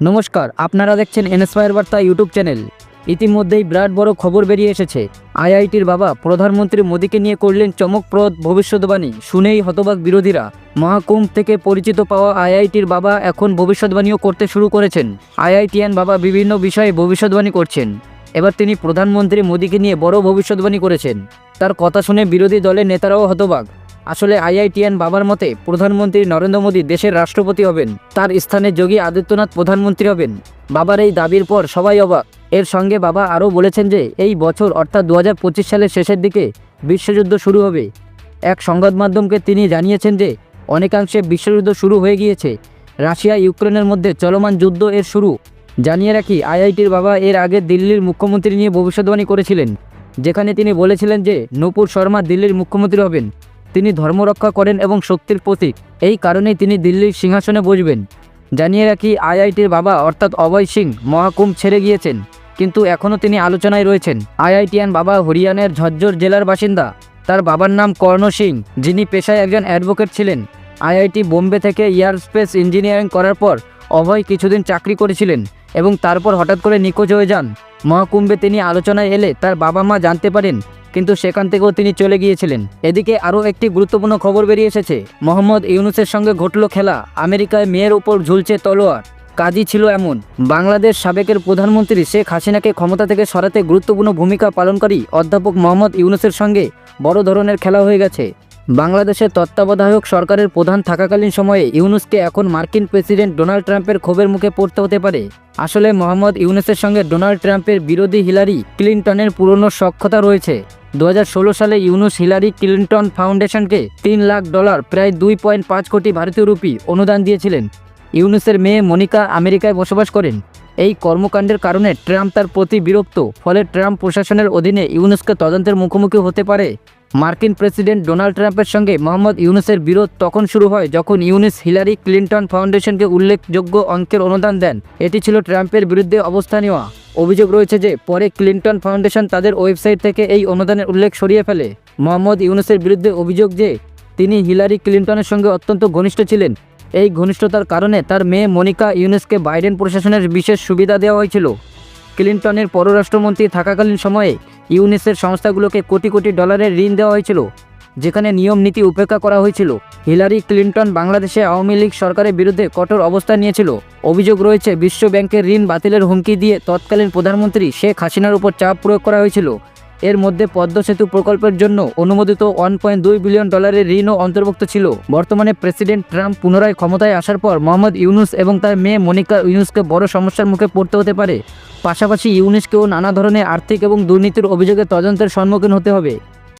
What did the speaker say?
নমস্কার, আপনারা দেখছেন এনএসপায়ার বার্তা ইউটিউব চ্যানেল। ইতিমধ্যেই বিরাট বড় খবর বেরিয়ে এসেছে। আইআইটির বাবা প্রধানমন্ত্রী মোদীকে নিয়ে করলেন চমকপ্রদ ভবিষ্যৎবাণী, শুনেই হতবাক বিরোধীরা। মহাকুম্ভ থেকে পরিচিত পাওয়া আইআইটির বাবা এখন ভবিষ্যৎবাণীও করতে শুরু করেছেন। আইআইটিয়ান বাবা বিভিন্ন বিষয়ে ভবিষ্যৎবাণী করছেন। এবার তিনি প্রধানমন্ত্রী মোদীকে নিয়ে বড় ভবিষ্যৎবাণী করেছেন। তার কথা শুনে বিরোধী দলের নেতারাও হতবাক। আসলে আইআইটিএন বাবার মতে, প্রধানমন্ত্রী নরেন্দ্র মোদী দেশের রাষ্ট্রপতি হবেন, তার স্থানে যোগী আদিত্যনাথ প্রধানমন্ত্রী হবেন। বাবার এই দাবির পর সবাই অবাক। এর সঙ্গে বাবা আরও বলেছেন যে, এই বছর অর্থাৎ দু হাজার পঁচিশ সালের শেষের দিকে বিশ্বযুদ্ধ শুরু হবে। এক সংবাদ মাধ্যমকে তিনি জানিয়েছেন যে, অনেকাংশে বিশ্বযুদ্ধ শুরু হয়ে গিয়েছে। রাশিয়া, ইউক্রেনের মধ্যে চলমান যুদ্ধ এর শুরু। জানিয়ে রাখি, আইআইটির বাবা এর আগে দিল্লির মুখ্যমন্ত্রী নিয়ে ভবিষ্যৎবাণী করেছিলেন, যেখানে তিনি বলেছিলেন যে, নূপুর শর্মা দিল্লির মুখ্যমন্ত্রী হবেন। তিনি ধর্মরক্ষা করেন এবং শক্তির প্রতীক। এই কারণেই তিনি দিল্লির সিংহাসনে বসবেন। জানিয়ে রাখি, আইআইটির বাবা অর্থাৎ অভয় সিং মহাকুম্ভ ছেড়ে গিয়েছেন, কিন্তু এখনও তিনি আলোচনায় রয়েছেন। আইআইটিয়ান বাবা হরিয়ানার ঝজ্জর জেলার বাসিন্দা। তার বাবার নাম কর্ণ সিং, যিনি পেশায় একজন অ্যাডভোকেট ছিলেন। আইআইটি বোম্বে থেকে এয়ারস্পেস ইঞ্জিনিয়ারিং করার পর অভয় কিছুদিন চাকরি করেছিলেন। এবং তারপর হঠাৎ করে নিখোঁজ হয়ে যান। মহাকুম্ভে তিনি আলোচনায় এলে তার বাবা মা জানতে পারেন, কিন্তু সেখান থেকেও তিনি চলে গিয়েছিলেন। এদিকে আরও একটি গুরুত্বপূর্ণ খবর বেরিয়ে এসেছে। মোহাম্মদ ইউনুসের সঙ্গে ঘটল খেলা। আমেরিকায় মেয়ের ওপর ঝুলছে তলোয়ার। কাজই ছিল এমন। বাংলাদেশ সাবেকের প্রধানমন্ত্রী শেখ হাসিনাকে ক্ষমতা থেকে সরাতে গুরুত্বপূর্ণ ভূমিকা পালনকারী অধ্যাপক মোহাম্মদ ইউনুসের সঙ্গে বড় ধরনের খেলা হয়ে গেছে। বাংলাদেশের তত্ত্বাবধায়ক সরকারের প্রধান থাকাকালীন সময়ে ইউনুসকে এখন মার্কিন প্রেসিডেন্ট ডোনাল্ড ট্রাম্পের ক্ষোভের মুখে পড়তে হতে পারে। আসলে মোহাম্মদ ইউনুসের সঙ্গে ডোনাল্ড ট্রাম্পের বিরোধী হিলারি ক্লিন্টনের পুরনো সক্ষতা রয়েছে। দু হাজার ষোলো সালে ইউনুস হিলারি ক্লিন্টন ফাউন্ডেশনকে তিন লাখ ডলার, প্রায় দুই পয়েন্ট পাঁচ কোটি ভারতীয় রুপি অনুদান দিয়েছিলেন। ইউনুসের মেয়ে মনিকা আমেরিকায় বসবাস করেন। এই কর্মকাণ্ডের কারণে ট্রাম্প তার প্রতি বিরক্ত, ফলে ট্রাম্প প্রশাসনের অধীনে ইউনুসকে তদন্তের মুখোমুখি হতে পারে। মার্কিন প্রেসিডেন্ট ডোনাল্ড ট্রাম্পের সঙ্গে মোহাম্মদ ইউনুসের বিরোধ তখন শুরু হয় যখন ইউনুস হিলারি ক্লিন্টন ফাউন্ডেশনকে উল্লেখযোগ্য অঙ্কের অনুদান দেন। এটি ছিল ট্রাম্পের বিরুদ্ধে অবস্থা নেওয়া অভিযোগ রয়েছে যে, পরে ক্লিন্টন ফাউন্ডেশন তাদের ওয়েবসাইট থেকে এই অনুদানের উল্লেখ সরিয়ে ফেলে। মোহাম্মদ ইউনুসের বিরুদ্ধে অভিযোগ যে, তিনি হিলারি ক্লিন্টনের সঙ্গে অত্যন্ত ঘনিষ্ঠ ছিলেন। এই ঘনিষ্ঠতার কারণে তার মেয়ে মনিকা ইউনুসকে বাইডেন প্রশাসনের বিশেষ সুবিধা দেওয়া হয়েছিল। ক্লিন্টনের পররাষ্ট্রমন্ত্রী থাকাকালীন সময়ে ইউনিসের সংস্থাগুলোকে কোটি কোটি ডলারের ঋণ দেওয়া হয়েছিল, যেখানে নিয়ম নীতি উপেক্ষা করা হয়েছিল। হিলারি ক্লিন্টন বাংলাদেশে আওয়ামী লীগ সরকারের বিরুদ্ধে কঠোর অবস্থান নিয়েছিল। অভিযোগ রয়েছে বিশ্ব ব্যাংকের ঋণ বাতিলের হুমকি দিয়ে তৎকালীন প্রধানমন্ত্রী শেখ হাসিনার উপর চাপ প্রয়োগ করা হয়েছিল। এর মধ্যে পদ্ম সেতু প্রকল্পের জন্য অনুমোদিত ওয়ান পয়েন্ট দুই বিলিয়ন ডলারের ঋণও অন্তর্ভুক্ত ছিল। বর্তমানে প্রেসিডেন্ট ট্রাম্প পুনরায় ক্ষমতায় আসার পর মোহাম্মদ ইউনুস এবং তার মেয়ে মনিকা ইউনুসকে বড় সমস্যার মুখে পড়তে হতে পারে। পাশাপাশি ইউনেস্কেও নানা ধরনের আর্থিক এবং দুর্নীতির অভিযোগে তদন্তের সম্মুখীন হতে হবে।